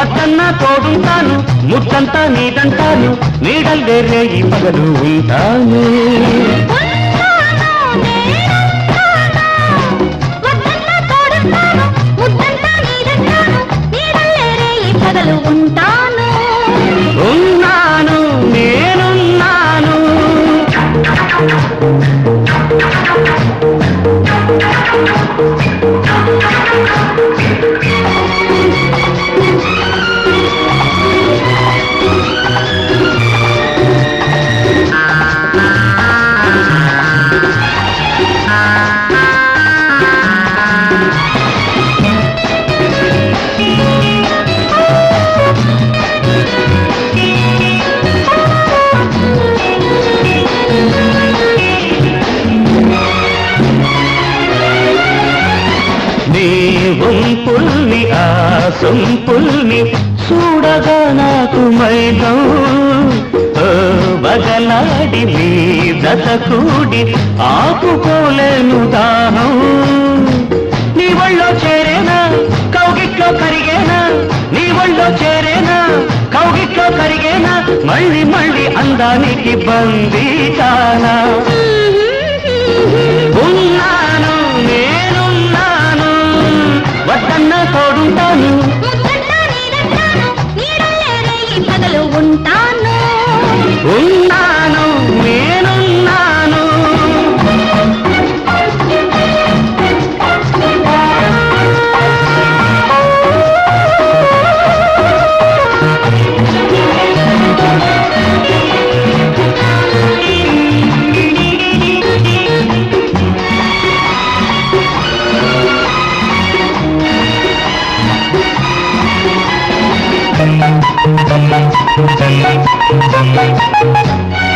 వద్దన్నా తోడున్నాను, ముద్దంతా నీదంటాను. నీడల్లే రేయి పగలు ఉంటాను ఉన్నాను నేనున్నాను నీ ఆ సొంపుల్ని చూడగా నాకు మైదం ఓ బగలాడి నీ దత కూడి ఆపుకోలేను దాహం నీ ఒళ్ళో చేరేనా కౌగిట్లో కరిగేనా? నీ ఒళ్ళో చేరేనా కౌగిట్లో కరిగేనా? మళ్ళీ మళ్ళీ అందానికి బందీ నీదంటాను. ఉంటాను ఉన్నాను Thank you.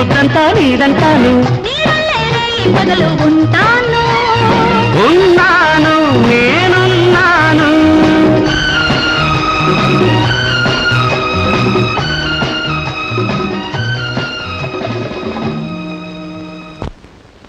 ముద్దంతా నీదంటాను ఉంటాను. ఉన్నాను నేను.